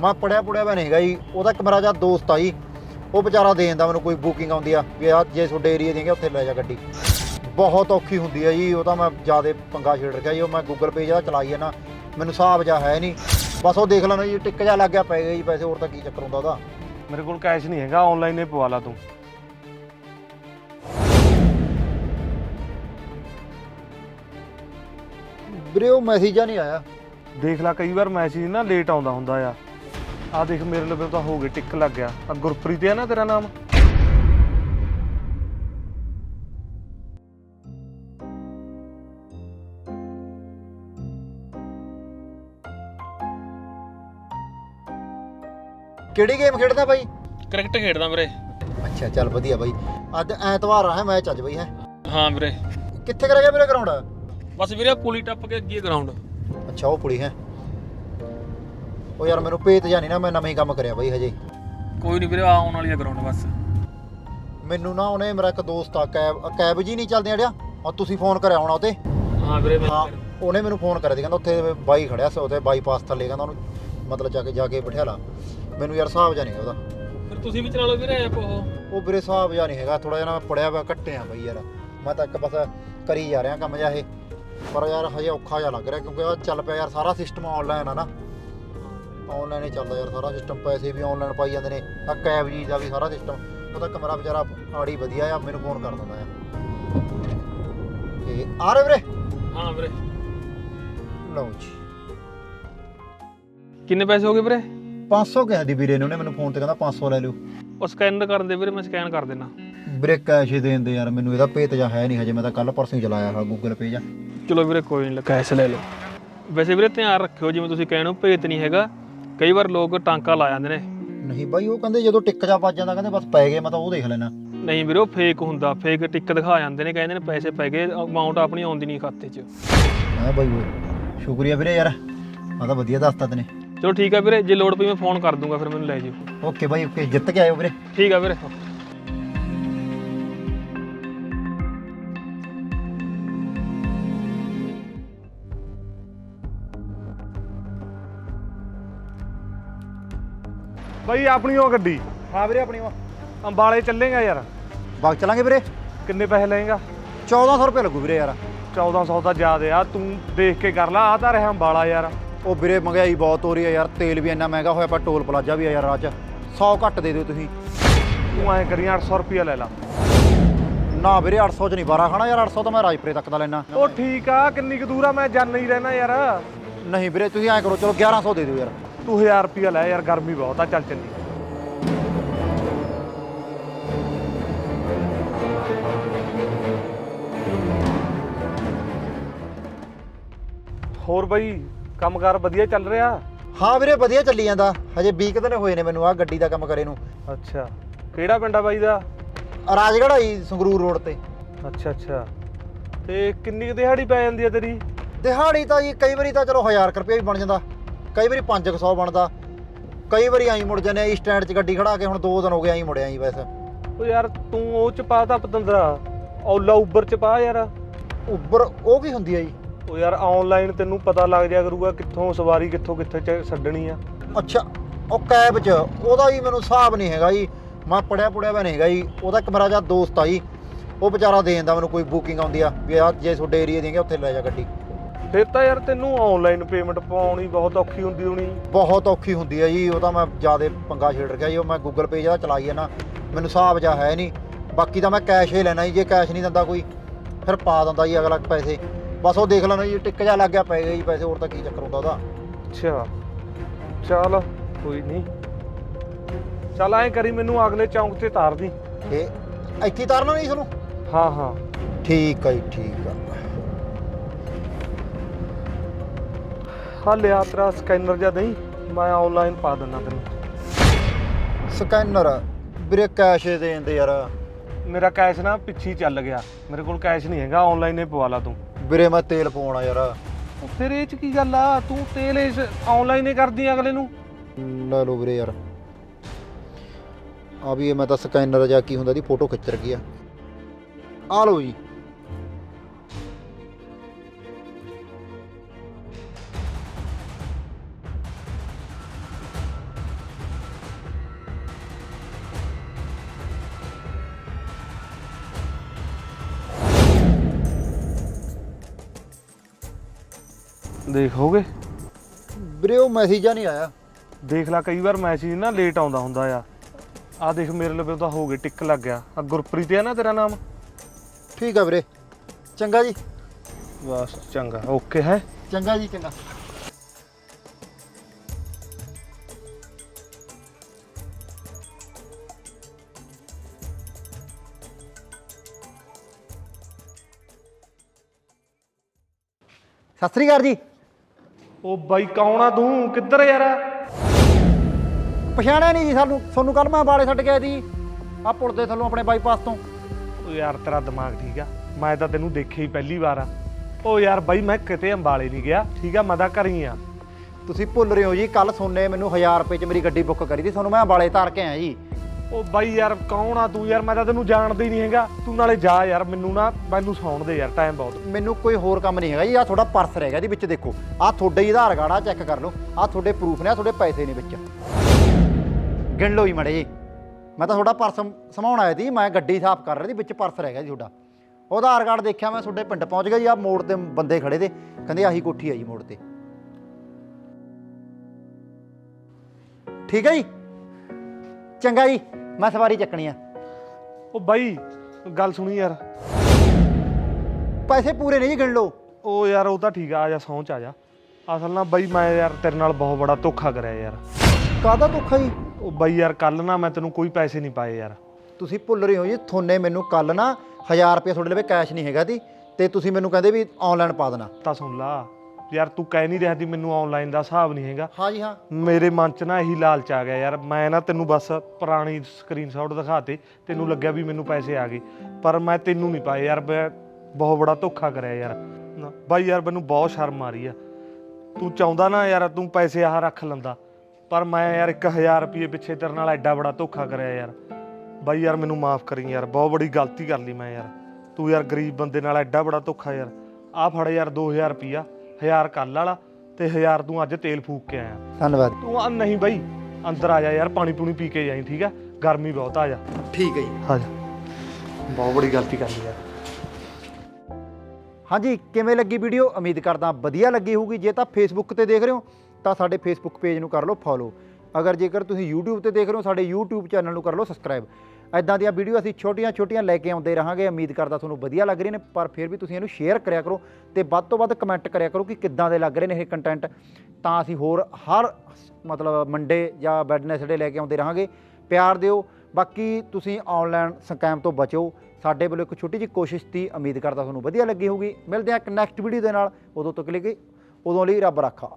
ਮੈਂ ਪੜਿਆ ਪੁੜਿਆ ਵਾ ਨਹੀਂ ਹੈਗਾ ਜੀ। ਉਹਦਾ ਇੱਕ ਮੇਰਾ ਜਿਹਾ ਦੋਸਤ ਆ ਜੀ। ਉਹ ਵਿਚਾਰਾ ਦੇ ਦਿੰਦਾ ਮੈਨੂੰ ਕੋਈ ਬੁਕਿੰਗ ਆਉਂਦੀ ਆ ਵੀ ਆ ਜੇ ਤੁਹਾਡੇ ਏਰੀਆ ਦੀ ਹੈਗੀ ਆ, ਉੱਥੇ ਲੈ ਜਾ ਗੱਡੀ। ਬਹੁਤ ਔਖੀ ਹੁੰਦੀ ਆ ਜੀ। ਉਹ ਤਾਂ ਮੈਂ ਜਿਆਦੇ ਪੰਗਾ ਛੇੜ ਰੱਖਿਆ ਜੀ। ਉਹ ਮੈਂ ਗੂਗਲ ਪੇ ਜਿਹੜਾ ਚਲਾਈ ਨਾ ਮੈਨੂੰ ਹਿਸਾਬ ਜਾ ਹੈ ਨਹੀਂ। ਬਸ ਉਹ ਦੇਖ ਲੈਣਾ ਜੀ ਟਿੱਕ ਜਾ ਲੱਗ ਗਿਆ ਪੈ ਗਿਆ ਜੀ ਪੈਸੇ ਹੋਰ ਤਾਂ ਕੀ ਚੱਕਰ ਹੁੰਦਾ ਉਹਦਾ। ਮੇਰੇ ਕੋਲ ਕੈਸ਼ ਨਹੀਂ ਹੈਗਾ ਆਨਲਾਈਨ ਹੀ ਪਵਾ ਲਾ ਤੂੰ। ਵੀਰੇ ਉਹ ਮੈਸੇਜ ਆ ਨਹੀਂ ਆਇਆ। ਦੇਖ ਲੈ ਕਈ ਵਾਰ ਮੈਸੇਜ ਨਾ ਲੇਟ ਆਉਂਦਾ ਹੁੰਦਾ ਆ। ਆ ਦੇਖ ਮੇਰੇ ਲਵੇ ਤਾਂ ਹੋ ਗਏ ਟਿਕ ਲੱਗ ਗਿਆ। ਆ ਗੁਰਪ੍ਰੀਤ ਹੈ ਨਾ ਤੇਰਾ ਨਾਮ? ਕਿਹੜੀ ਗੇਮ ਖੇਡਦਾ ਬਾਈ? ਕ੍ਰਿਕਟ ਖੇਡਦਾ ਵੀਰੇ। ਅੱਛਾ ਚੱਲ ਵਧੀਆ ਬਾਈ। ਅੱਜ ਐਤਵਾਰ ਆ ਹੈ ਮੈਚ ਅੱਜ ਬਾਈ ਹੈ? ਹਾਂ ਵੀਰੇ। ਕਿੱਥੇ ਕਰ ਗਿਆ ਵੀਰੇ ਗਰਾਊਂਡ ਬਸ ਵੀਰੇ ਪੁਲੀ ਟੱਪ ਕੇ ਅੱਗੇ ਗਰਾਊਂਡ ਅੱਛਾ ਉਹ ਪੁਲੀ ਹੈ? ਉਹ ਯਾਰ ਮੈਨੂੰ ਭੇਤ ਜਾਣੀ ਨਾ ਮੈਂ ਨਵੇਂ ਹੀ ਕੰਮ ਕਰਿਆ ਬਾਈ ਹਜੇ। ਕੋਈ ਨਹੀਂ ਵੀਰੇ ਆਉਣ ਵਾਲੀ ਆ ਗਰਾਊਂਡ ਬਸ। ਮੈਨੂੰ ਨਾ ਉਹਨੇ ਮੇਰਾ ਇੱਕ ਦੋਸਤ ਆ ਕੈਬ ਕੈਬ ਜੀ ਨਹੀਂ ਚੱਲਦੇ ਅੜਿਆ ਔਰ ਤੁਸੀਂ ਫੋਨ ਕਰਿਆ ਹੋਣਾ ਉਤੇ। ਹਾਂ ਵੀਰੇ ਮੈਂ ਹਾਂ ਉਹਨੇ ਮੈਨੂੰ ਫੋਨ ਕਰਿਆ ਸੀ ਕਹਿੰਦਾ ਉੱਥੇ ਬਾਈ ਖੜਿਆ ਸੀ ਉੱਥੇ ਬਾਈਪਾਸ ਥੱਲੇ ਕਹਿੰਦਾ ਉਹਨੂੰ ਮਤਲਬ ਜਾ ਕੇ ਜਾ ਕੇ ਬਿਠਾ ਲਾ। ਮੈਨੂੰ ਯਾਰ ਹਿਸਾਬ ਜਾ ਨਹੀਂ ਉਹਦਾ। ਫਿਰ ਤੁਸੀਂ ਵੀ ਚਲਾ ਲਓ ਵੀਰੇ ਐਪ ਉਹ। ਉਹ ਵੀਰੇ ਹਿਸਾਬ ਜਾ ਨਹੀਂ ਹੈਗਾ ਥੋੜਾ ਜਿਹਾ ਨਾ ਪੜਿਆ ਵਾ ਘੱਟਿਆ ਬਈ ਯਾਰ। ਮੈਂ ਤਾਂ ਇੱਕ ਬਸ ਕਰੀ ਜਾ ਰਿਹਾ ਕੰਮ ਜਿਹਾ ਇਹ। ਪਰ ਯਾਰ ਹਜੇ ਔਖਾ ਜਿਹਾ ਲੱਗ ਰਿਹਾ ਕਿਉਂਕਿ ਆ ਚੱਲ ਪਿਆ ਯਾਰ ਸਾਰਾ ਸਿਸਟਮ ਆਨਲਾਈਨ ਆ ਨਾ। ਆਨਲਾਈਨ ਹੀ ਚੱਲਦਾ ਯਾਰ ਸਾਰਾ ਸਿਸਟਮ ਪੈਸੇ ਵੀ ਆਨਲਾਈਨ ਪਾਈ ਜਾਂਦੇ ਨੇ ਆ ਕੈਬ ਜੀ ਦਾ ਵੀ ਸਾਰਾ ਸਿਸਟਮ ਉਹਦਾ ਕਮਰਾ ਵਿਚਾਰਾ ਆੜੀ ਵਧੀਆ ਆ ਮੈਨੂੰ ਫੋਨ ਕਰ ਦਿੰਦਾ ਆ। ਤੇ ਆ ਰਹੇ ਵੀਰੇ? ਹਾਂ ਵੀਰੇ। ਲਓ ਜੀ। ਕਿੰਨੇ ਪੈਸੇ ਹੋ ਗਏ ਵੀਰੇ? 500 ਕਿਹਾ ਦੀ ਵੀਰੇ ਨੇ ਉਹਨੇ ਮੈਨੂੰ ਫੋਨ ਤੇ ਕਹਿੰਦਾ 500 ਲੈ ਲਿਓ। ਉਹ ਸਕੈਨਰ ਕਰ ਦੇ ਵੀਰੇ ਮੈਂ ਸਕੈਨ ਕਰ ਦੇਣਾ ਵੀਰੇ ਕੈਸ਼ ਹੀ ਦੇਣ ਦੇ ਯਾਰ ਮੈਨੂੰ ਇਹਦਾ ਭੇਤ ਜਾ ਹੈ ਨਹੀਂ ਹਜੇ ਮੈਂ ਤਾਂ ਕੱਲ ਪਰਸੋਂ ਹੀ ਚਲਾਇਆ ਹਾਂ ਗੂਗਲ ਪੇ ਜਾਂ। ਚਲੋ ਵੀਰੇ ਕੋਈ ਨਹੀਂ ਕੈਸ਼ ਲੈ ਲਓ। ਵੈਸੇ ਵੀਰੇ ਧਿਆਨ ਰੱਖਿਓ ਜਿਵੇਂ ਤੁਸੀਂ ਕਹਿਣੋ ਭੇਤ ਨਹੀਂ ਹੈਗਾ। ਕਈ ਵਾਰ ਲੋਕ ਟਾਂਕਾ ਲਾ ਜਾਂਦੇ ਨੇ। ਨਹੀਂ ਬਾਈ ਉਹ ਕਹਿੰਦੇ ਜਦੋਂ ਟਿੱਕ ਜਾ ਵੱਜ ਜਾਂਦਾ ਕਹਿੰਦੇ ਬਸ ਪੈ ਗਏ ਮੈਂ ਤਾਂ ਉਹ ਦੇਖ ਲੈਣਾ ਨਹੀਂ ਵੀਰੇ ਫੇਕ ਹੁੰਦਾ ਫੇਕ ਟਿਕ ਦਿਖਾ ਜਾਂਦੇ ਨੇ ਕਹਿੰਦੇ ਨੇ ਪੈਸੇ ਪੈ ਗਏ ਅਮਾਉਂਟ ਆਪਣੀ ਆਉਂਦੀ ਨਹੀਂ ਖਾਤੇ 'ਚ। ਹਾਂ ਬਾਈ ਉਹ ਸ਼ੁਕਰੀਆ ਵੀਰੇ ਯਾਰ ਆ ਤਾਂ ਵਧੀਆ ਦੱਸਤਾ ਤੈਨੇ। ਚਲੋ ਠੀਕ ਆ ਵੀਰੇ ਜੇ ਲੋੜ ਪਈ ਮੈਂ ਫੋਨ ਕਰ ਦੂੰਗਾ ਫਿਰ ਮੈਨੂੰ ਲੈ ਜਿਓ। ਓਕੇ ਬਾਈ ਓਕੇ ਜਿੱਤ ਕੇ ਆਇਓ ਵੀਰੇ। ਠੀਕ ਆ ਵੀਰੇ ਬਾਈ ਆਪਣੀ ਉਹ ਗੱਡੀ। ਹਾਂ ਵੀਰੇ ਆਪਣੀ ਵਾ ਅੰਬਾਲੇ ਚੱਲੇਗਾ ਯਾਰ। ਬਾਗ ਚਲਾਂਗੇ ਵੀਰੇ? ਕਿੰਨੇ ਪੈਸੇ ਲਏਗਾ? 1400 ਰੁਪਏ ਲੱਗੂ ਵੀਰੇ ਯਾਰ। 1400 ਤਾਂ ਜ਼ਿਆਦੇ ਆ ਤੂੰ ਦੇਖ ਕੇ ਕਰ ਲਾ ਆ ਤਾਂ ਰਿਹਾ ਅੰਬਾਲਾ ਯਾਰ। ਉਹ ਵੀਰੇ ਮਹਿੰਗਾਈ ਬਹੁਤ ਹੋ ਰਹੀ ਹੈ ਯਾਰ ਤੇਲ ਵੀ ਇੰਨਾ ਮਹਿੰਗਾ ਹੋਇਆ ਪਿਆ ਟੋਲ ਪਲਾਜ਼ਾ ਵੀ ਆ ਯਾਰ ਅੱਜ 100 ਘੱਟ ਦੇ ਦਿਓ ਤੁਸੀਂ। ਤੂੰ ਐਂ ਕਰੀ 800 ਰੁਪਿਆ ਲੈ ਲਾ। ਨਾ ਵੀਰੇ 800 ਚ ਨਹੀਂ ਬਾਰਾ ਖਾਣਾ ਯਾਰ 800 ਤਾਂ ਮੈਂ ਰਾਜਪੁਰੇ ਤੱਕ ਦਾ ਲੈਣਾ ਉਹ ਠੀਕ ਆ ਕਿੰਨੀ ਕੁ ਦੂਰ ਆ ਮੈਂ ਜਾਣ ਨਹੀਂ ਰਹਿਣਾ ਯਾਰ। ਨਹੀਂ ਵੀਰੇ ਤੁਸੀਂ ਐਂ ਕਰੋ ਚਲੋ 1100 ਦੇ ਦਿਓ ਯਾਰ। ਤੂੰ 1000 ਰੁਪਿਆ ਲੈ ਯਾਰ ਗਰਮੀ ਬਹੁਤ ਆ ਚੱਲ ਚੱਲੀ। ਹੋਰ ਬਾਈ ਕੰਮਕਾਰ ਵਧੀਆ ਚੱਲ ਰਿਹਾ? ਹਾਂ ਵੀਰੇ ਵਧੀਆ ਚੱਲੀ ਜਾਂਦਾ। ਹਜੇ 20 ਕੁ ਦਿਨ ਹੋਏ ਨੇ ਮੈਨੂੰ ਆ ਗੱਡੀ ਦਾ ਕੰਮ ਕਰੇ ਨੂੰ। ਅੱਛਾ। ਕਿਹੜਾ ਪਿੰਡ ਆ ਬਾਈ ਦਾ? ਰਾਜਗੜ੍ਹ ਆਈ ਸੰਗਰੂਰ ਰੋਡ ਤੇ। ਅੱਛਾ ਅੱਛਾ। ਤੇ ਕਿੰਨੀ ਕੁ ਦਿਹਾੜੀ ਪੈ ਜਾਂਦੀ ਆ ਤੇਰੀ? ਦਿਹਾੜੀ ਤਾਂ ਜੀ ਕਈ ਵਾਰੀ ਤਾਂ ਚਲੋ 1000 ਰੁਪਏ ਵੀ ਬਣ ਜਾਂਦਾ। ਕਈ ਵਾਰੀ 500 ਬਣਦਾ। ਕਈ ਵਾਰੀ ਆਈ ਮੁੜ ਜਾਂਦੇ ਆ ਸਟੈਂਡ 'ਚ ਗੱਡੀ ਖੜਾ ਕੇ ਹੁਣ 2 ਦਿਨ ਹੋ ਗਏ ਆਈ ਮੁੜਿਆ ਜੀ ਵੈਸੇ ਉਹ ਯਾਰ ਤੂੰ ਉਹ ਚ ਪਾ ਤਾਂ ਪਤੰਦਰਾ। ਔਲਾ ਉਬਰ ਚ ਪਾ ਯਾਰ। ਉੱਪਰ ਉਹ ਕੀ ਹੁੰਦੀ ਆ ਜੀ? ਉਹ ਯਾਰ ਆਨਲਾਈਨ ਤੈਨੂੰ ਪਤਾ ਲੱਗ ਜਾ ਕਰੂਗਾ ਕਿੱਥੋਂ ਸਵਾਰੀ ਕਿੱਥੋਂ ਕਿੱਥੇ ਚ ਛੱਡਣੀ ਆ। ਅੱਛਾ ਉਹ ਕੈਬ 'ਚ ਉਹਦਾ ਜੀ ਮੈਨੂੰ ਹਿਸਾਬ ਨਹੀਂ ਹੈਗਾ ਜੀ। ਮੈਂ ਪੜਿਆ ਪੁੜਿਆ ਵਾ ਨਹੀਂ ਹੈਗਾ ਜੀ। ਉਹਦਾ ਇੱਕ ਮੇਰਾ ਜਿਹਾ ਦੋਸਤ ਆ ਜੀ। ਉਹ ਵਿਚਾਰਾ ਦੇ ਦਿੰਦਾ ਮੈਨੂੰ ਕੋਈ ਬੁਕਿੰਗ ਆਉਂਦੀ ਆ ਵੀ ਆ ਜੇ ਤੁਹਾਡੇ ਏਰੀਆ ਦੀ ਹੈਗੀ ਆ, ਉੱਥੇ ਲੈ ਜਾ ਗੱਡੀ। ਫਿਰ ਤਾਂ ਯਾਰ ਤੈਨੂੰ ਆਨਲਾਈਨ ਪੇਮੈਂਟ ਪਾਉਣੀ ਬਹੁਤ ਔਖੀ ਹੁੰਦੀ ਹੋਣੀ। ਬਹੁਤ ਔਖੀ ਹੁੰਦੀ ਹੈ ਜੀ ਉਹ ਤਾਂ ਮੈਂ ਜਿਆਦੇ ਪੰਗਾ ਛੇੜ ਰੱਖਿਆ ਜੀ ਉਹ ਮੈਂ ਗੂਗਲ ਪੇ ਜਿਹੜਾ ਚਲਾਈ ਹੈ ਨਾ ਮੈਨੂੰ ਹਿਸਾਬ ਜਾ ਹੈ ਨਹੀਂ ਬਾਕੀ ਤਾਂ ਮੈਂ ਕੈਸ਼ ਹੀ ਲੈਣਾ ਜੀ ਜੇ ਕੈਸ਼ ਨਹੀਂ ਦਿੰਦਾ ਕੋਈ ਫਿਰ ਪਾ ਦਿੰਦਾ ਜੀ ਅਗਲਾ ਪੈਸੇ। ਬਸ ਉਹ ਦੇਖ ਲੈਣਾ ਜੀ ਟਿੱਕ ਜਾ ਲੱਗ ਗਿਆ ਪੈ ਗਏ ਜੀ ਪੈਸੇ ਹੋਰ ਤਾਂ ਕੀ ਚੱਕਰ ਹੁੰਦਾ ਉਹਦਾ। ਅੱਛਾ। ਚੱਲ ਕੋਈ ਨਹੀਂ ਚੱਲ ਐਂ ਕਰੀ ਮੈਨੂੰ ਅਗਲੇ ਚੌਂਕ ਤੇ ਤਾਰ ਦੀ। ਇਹ ਇੱਥੇ ਹੀ ਤਾਰਨਾ ਨਹੀਂ ਤੁਹਾਨੂੰ? ਹਾਂ ਹਾਂ। ਠੀਕ ਆ ਜੀ ਠੀਕ ਆ। ਹਾਂ ਲਿਆ ਤੇਰਾ ਸਕੈਨਰ ਜਾਂ ਨਹੀਂ ਮੈਂ ਆਨਲਾਈਨ ਪਾ ਦਿੰਦਾ ਤੈਨੂੰ। ਸਕੈਨਰ? ਵੀਰੇ ਕੈਸ਼ ਦੇ ਦਿੰਦੇ ਯਾਰ। ਮੇਰਾ ਕੈਸ਼ ਨਾ ਪਿੱਛੇ ਹੀ ਚੱਲ ਗਿਆ। ਮੇਰੇ ਕੋਲ ਕੈਸ਼ ਨਹੀਂ ਹੈਗਾ ਆਨਲਾਈਨ ਹੀ ਪਵਾ ਲਾ ਤੂੰ। ਵੀਰੇ ਮੈਂ ਤੇਲ ਪਵਾਉਣਾ ਯਾਰ। ਉਹ ਇਹ ਚ ਕੀ ਗੱਲ ਆ? ਤੂੰ ਤੇਲ ਇਸ ਆਨਲਾਈਨ ਹੀ ਕਰਦੀ ਆ ਅਗਲੇ ਨੂੰ? ਲੈ ਲਓ ਵੀਰੇ ਯਾਰ। ਆ ਵੀ ਇਹ ਮੈਂ ਤਾਂ ਸਕੈਨਰ ਜਾਂ ਕੀ ਹੁੰਦਾ ਦੀ ਫੋਟੋ ਖਿੱਚ ਰੱਖੀ ਆ। ਆ ਲਓ ਜੀ। ਦੇਖੋਗੇ ਵੀਰੇ ਉਹ ਮੈਸੇਜ ਆ ਨਹੀਂ ਆਇਆ। ਦੇਖ ਲੈ ਕਈ ਵਾਰ ਮੈਸੇਜ ਨਾ ਲੇਟ ਆਉਂਦਾ ਹੁੰਦਾ ਆ। ਆ ਦੇਖ ਮੇਰੇ ਲਵੇ ਤਾਂ ਹੋ ਗਏ ਟਿਕ ਲੱਗ ਗਿਆ। ਆ ਗੁਰਪ੍ਰੀਤ ਹੈ ਨਾ ਤੇਰਾ ਨਾਮ? ਠੀਕ ਆ ਵੀਰੇ। ਚੰਗਾ ਜੀ। ਬਸ ਚੰਗਾ। ਓਕੇ ਹੈ। ਚੰਗਾ ਜੀ ਚੰਗਾ। ਸਤਿ ਸ੍ਰੀ ਅਕਾਲ ਜੀ। ਉਹ ਬਾਈ ਕੌਣ ਆ ਤੂੰ? ਕਿੱਧਰ ਯਾਰ? ਪਛਾਣਿਆ ਨਹੀਂ ਜੀ ਸਾਨੂੰ। ਤੁਹਾਨੂੰ ਕੱਲ ਮੈਂ ਬਾਲੇ ਛੱਡ ਗਿਆ ਸੀ। ਆ ਪੁਲ ਦੇ ਥੱਲੋਂ ਆਪਣੇ ਬਾਈਪਾਸ ਤੋਂ। ਉਹ ਯਾਰ ਤੇਰਾ ਦਿਮਾਗ ਠੀਕ ਆ। ਮੈਂ ਤਾਂ ਤੈਨੂੰ ਦੇਖਿਆ ਹੀ ਪਹਿਲੀ ਵਾਰ ਆ। ਉਹ ਯਾਰ ਬਾਈ ਮੈਂ ਕਿਤੇ ਅੰਬਾਲੇ ਨਹੀਂ ਗਿਆ। ਠੀਕ ਆ ਮੈਂ ਤਾਂ ਘਰ ਹੀ ਆ। ਤੁਸੀਂ ਭੁੱਲ ਰਹੇ ਹੋ ਜੀ ਕੱਲ ਸੋਨੇ ਮੈਨੂੰ 1000 ਰੁਪਏ ਚ ਮੇਰੀ ਗੱਡੀ ਬੁੱਕ ਕਰੀ ਸੀ। ਤੁਹਾਨੂੰ ਮੈਂ ਬਾਲੇ ਤਾਰ ਕੇ ਆਇਆ ਜੀ। ਉਹ ਬਾਈ ਯਾਰ, ਕੌਣ ਆ ਤੂੰ? ਯਾਰ, ਮੈਂ ਤਾਂ ਤੈਨੂੰ ਜਾਣਦਾ ਹੀ ਨਹੀਂ ਹੈਗਾ। ਤੂੰ ਨਾਲੇ ਜਾ ਯਾਰ, ਮੈਨੂੰ ਨਾ, ਮੈਨੂੰ ਸੌਣ ਦੇ ਯਾਰ ਟਾਈਮ ਬਹੁਤ। ਮੈਨੂੰ ਕੋਈ ਹੋਰ ਕੰਮ ਨਹੀਂ ਹੈਗਾ ਜੀ ਆ ਤੁਹਾਡਾ ਪਰਸ ਰਹਿ ਗਿਆ ਜੀ ਵਿੱਚ, ਦੇਖੋ। ਆ ਤੁਹਾਡੇ ਹੀ ਆਧਾਰ ਕਾਰਡ ਆ ਚੈੱਕ ਕਰ ਲਓ। ਆ ਤੁਹਾਡੇ ਪ੍ਰੂਫ ਨੇ ਆ ਤੁਹਾਡੇ ਪੈਸੇ ਨੇ ਵਿੱਚ। ਗਿਣ ਲਓ ਜੀ ਮੜੇ ਜੀ। ਮੈਂ ਤਾਂ ਤੁਹਾਡਾ ਪਰਸ ਸਮਾਉਣ ਆਇਆ ਸੀ, ਮੈਂ ਗੱਡੀ ਸਾਫ਼ ਕਰ ਰਿਹਾ ਸੀ, ਵਿੱਚ ਪਰਸ ਰਹਿ ਗਿਆ ਜੀ ਤੁਹਾਡਾ। ਉਹ ਆਧਾਰ ਕਾਰਡ ਦੇਖਿਆ ਮੈਂ, ਤੁਹਾਡੇ ਪਿੰਡ ਪਹੁੰਚ ਗਿਆ ਜੀ ਆ ਮੋੜ ਤੇ ਬੰਦੇ ਖੜੇ ਤੇ। ਕਹਿੰਦੇ ਆਹੀ ਕੋਠੀ ਆ ਜੀ ਮੋੜ ਤੇ। ਠੀਕ ਹੈ ਜੀ? ਚੰਗਾ ਜੀ ਮੈਂ ਸਵਾਰੀ ਚੱਕਣੀ ਆ। ਉਹ ਬਾਈ ਗੱਲ ਸੁਣੀ ਯਾਰ। ਪੈਸੇ ਪੂਰੇ ਨਹੀਂ ਗਿਣ ਲਓ। ਉਹ ਯਾਰ ਉਹ ਤਾਂ ਠੀਕ ਆ ਆ ਜਾ ਸੌਂ ਚ ਆ ਜਾ। ਅਸਲ ਨਾਲ ਬਾਈ ਮੈਂ ਯਾਰ ਤੇਰੇ ਨਾਲ ਬਹੁਤ ਬੜਾ ਧੋਖਾ ਕਰਿਆ ਯਾਰ। ਕਾਹਦਾ ਹੈ ਜੀ? ਉਹ ਬਾਈ ਯਾਰ ਕੱਲ ਨਾ ਮੈਂ ਤੈਨੂੰ ਕੋਈ ਪੈਸੇ ਨਹੀਂ ਪਾਏ ਯਾਰ। ਤੁਸੀਂ ਭੁੱਲ ਰਹੇ ਹੋ ਜੀ ਥੋਨੇ ਮੈਨੂੰ ਕੱਲ ਨਾ 1000 ਰੁਪਏ ਤੁਹਾਡੇ ਲਵੇ ਕੈਸ਼ ਨਹੀਂ ਹੈਗਾ ਦੀ ਤੇ ਤੁਸੀਂ ਮੈਨੂੰ ਕਹਿੰਦੇ ਵੀ ਆਨਲਾਈਨ ਪਾ ਦੇਣਾ। ਤਾਂ ਸੁਣ ਲਾ ਯਾਰ ਤੂੰ ਕਹਿ ਨਹੀਂ ਰਿਹਾ ਸੀ ਮੈਨੂੰ ਆਨਲਾਈਨ ਦਾ ਹਿਸਾਬ ਨਹੀਂ ਹੈਗਾ। ਹਾਂ ਜੀ ਹਾਂ। ਮੇਰੇ ਮਨ 'ਚ ਨਾ ਇਹੀ ਲਾਲਚ ਆ ਗਿਆ ਯਾਰ। ਮੈਂ ਨਾ ਤੈਨੂੰ ਬਸ ਪੁਰਾਣੀ ਸਕਰੀਨਸ਼ਾਟ ਦਿਖਾਤੇ ਤੈਨੂੰ ਲੱਗਿਆ ਵੀ ਮੈਨੂੰ ਪੈਸੇ ਆ ਗਏ। ਪਰ ਮੈਂ ਤੈਨੂੰ ਨਹੀਂ ਪਾਏ ਯਾਰ ਮੈਂ ਬਹੁਤ ਬੜਾ ਧੋਖਾ ਕਰਿਆ ਯਾਰ। ਨਾ, ਬਾਈ ਯਾਰ ਮੈਨੂੰ ਬਹੁਤ ਸ਼ਰਮ ਆ ਰਹੀ ਆ। ਤੂੰ ਚਾਹੁੰਦਾ ਨਾ ਯਾਰ ਤੂੰ ਪੈਸੇ ਆਹ ਰੱਖ ਲੈਂਦਾ। ਪਰ ਮੈਂ ਯਾਰ 1000 ਰੁਪਏ ਪਿੱਛੇ ਤੇਰੇ ਨਾਲ ਐਡਾ ਬੜਾ ਧੋਖਾ ਕਰਿਆ ਯਾਰ। ਬਾਈ ਯਾਰ ਮੈਨੂੰ ਮਾਫ ਕਰੀ ਯਾਰ। ਬਹੁਤ ਬੜੀ ਗਲਤੀ ਕਰ ਲਈ ਮੈਂ ਯਾਰ। ਤੂੰ ਯਾਰ ਗਰੀਬ ਬੰਦੇ ਨਾਲ ਐਡਾ ਬੜਾ ਧੋਖਾ ਯਾਰ। ਆਹ ਫੜ ਯਾਰ 2000 ਰੁਪਿਆ 1000 ਕੱਲ ਵਾਲਾ ਤੇ 1000 ਤੂੰ ਅੱਜ ਤੇਲ ਫੂਕ ਕੇ ਆਇਆ। ਧੰਨਵਾਦ। ਤੂੰ ਆ ਨਹੀਂ ਬਾਈ ਅੰਦਰ ਆ ਜਾ ਯਾਰ ਪਾਣੀ ਪੂਣੀ ਪੀ ਕੇ ਜਾਈਂ ਠੀਕ ਆ? ਗਰਮੀ ਬਹੁਤ ਆ ਜਾ। ਠੀਕ ਹੈ ਜੀ। ਆ ਜਾ। ਬਹੁਤ ਬੜੀ ਗਲਤੀ ਕਰ ਲਈ ਯਾਰ ਹਾਂਜੀ ਕਿਵੇਂ ਲੱਗੀ ਵੀਡੀਓ? ਉਮੀਦ ਕਰਦਾ ਵਧੀਆ ਲੱਗੀ ਹੋਊਗੀ। ਜੇ ਤਾਂ ਫੇਸਬੁੱਕ ਤੇ ਦੇਖ ਰਹੇ ਹੋ ਤਾਂ ਸਾਡੇ ਫੇਸਬੁੱਕ ਪੇਜ ਨੂੰ ਕਰ ਲਓ ਫੋਲੋ ਅਗਰ ਜੇਕਰ ਤੁਸੀਂ YouTube ਤੇ ਦੇਖ ਰਹੇ ਹੋ ਸਾਡੇ YouTube ਚੈਨਲ ਨੂੰ ਕਰ ਲਓ ਸਬਸਕ੍ਰਾਈਬ ਐਦਾਂ ਦੀਆਂ ਵੀਡੀਓ ਅਸੀਂ ਛੋਟੀਆਂ-ਛੋਟੀਆਂ ਲੈ ਕੇ ਆਉਂਦੇ ਰਹਾਂਗੇ। ਉਮੀਦ ਕਰਦਾ ਤੁਹਾਨੂੰ ਵਧੀਆ ਲੱਗ ਰਹੇ ਨੇ, ਪਰ ਫਿਰ ਵੀ ਤੁਸੀਂ ਇਹਨੂੰ ਸ਼ੇਅਰ ਕਰਿਆ ਕਰੋ ਤੇ ਵੱਧ ਤੋਂ ਵੱਧ ਕਮੈਂਟ ਕਰਿਆ ਕਰੋ ਕਿ ਕਿੱਦਾਂ ਦੇ ਲੱਗ ਰਹੇ ਨੇ ਇਹ ਕੰਟੈਂਟ ਤਾਂ ਅਸੀਂ ਹੋਰ ਹਰ ਮਤਲਬ ਮੰਡੇ ਜਾਂ ਵੈਡਨੈਸਡੇ ਲੈ ਕੇ ਆਉਂਦੇ ਰਹਾਂਗੇ। ਪਿਆਰ ਦਿਓ। ਬਾਕੀ ਤੁਸੀਂ ਆਨਲਾਈਨ ਸਕੈਮ ਤੋਂ ਬਚੋ। ਸਾਡੇ ਵੱਲੋਂ ਇੱਕ ਛੋਟੀ ਜਿਹੀ ਕੋਸ਼ਿਸ਼ ਤੀ ਉਮੀਦ ਕਰਦਾ ਤੁਹਾਨੂੰ ਵਧੀਆ ਲੱਗੀ ਹੋਊਗੀ। ਮਿਲਦੇ ਹਾਂ ਇੱਕ ਨੈਕਸਟ ਵੀਡੀਓ ਦੇ ਨਾਲ। ਉਦੋਂ ਤੱਕ ਲਈ ਉਦੋਂ ਲਈ ਰੱਬ ਰੱਖਾ।